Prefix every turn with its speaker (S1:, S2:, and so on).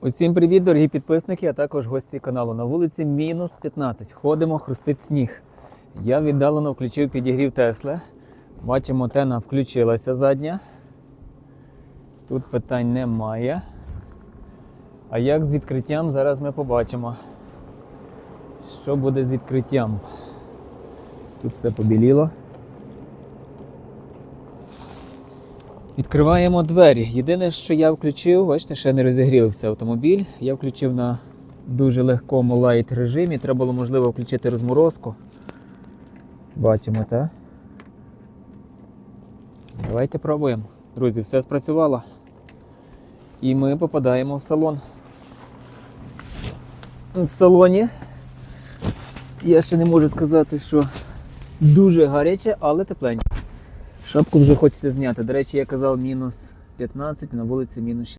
S1: Усім привіт, дорогі підписники, а також гості каналу. На вулиці мінус 15. Ходимо, хрустить сніг. Я віддалено включив підігрів Тесла. Бачимо, тена включилася задня. Тут питань немає. А як з відкриттям, зараз ми побачимо. Що буде з відкриттям? Тут все побіліло. Відкриваємо двері. Єдине, що я включив, бачите, ще не розігрівся автомобіль. Я включив на дуже легкому лайт режимі. Треба було можливо включити розморозку. Бачимо, так? Давайте пробуємо. Друзі, все спрацювало. І ми попадаємо в салон. В салоні я ще не можу сказати, що дуже гаряче, але тепленько. Шапку вже хочеться зняти. До речі, я казав мінус 15, на вулиці мінус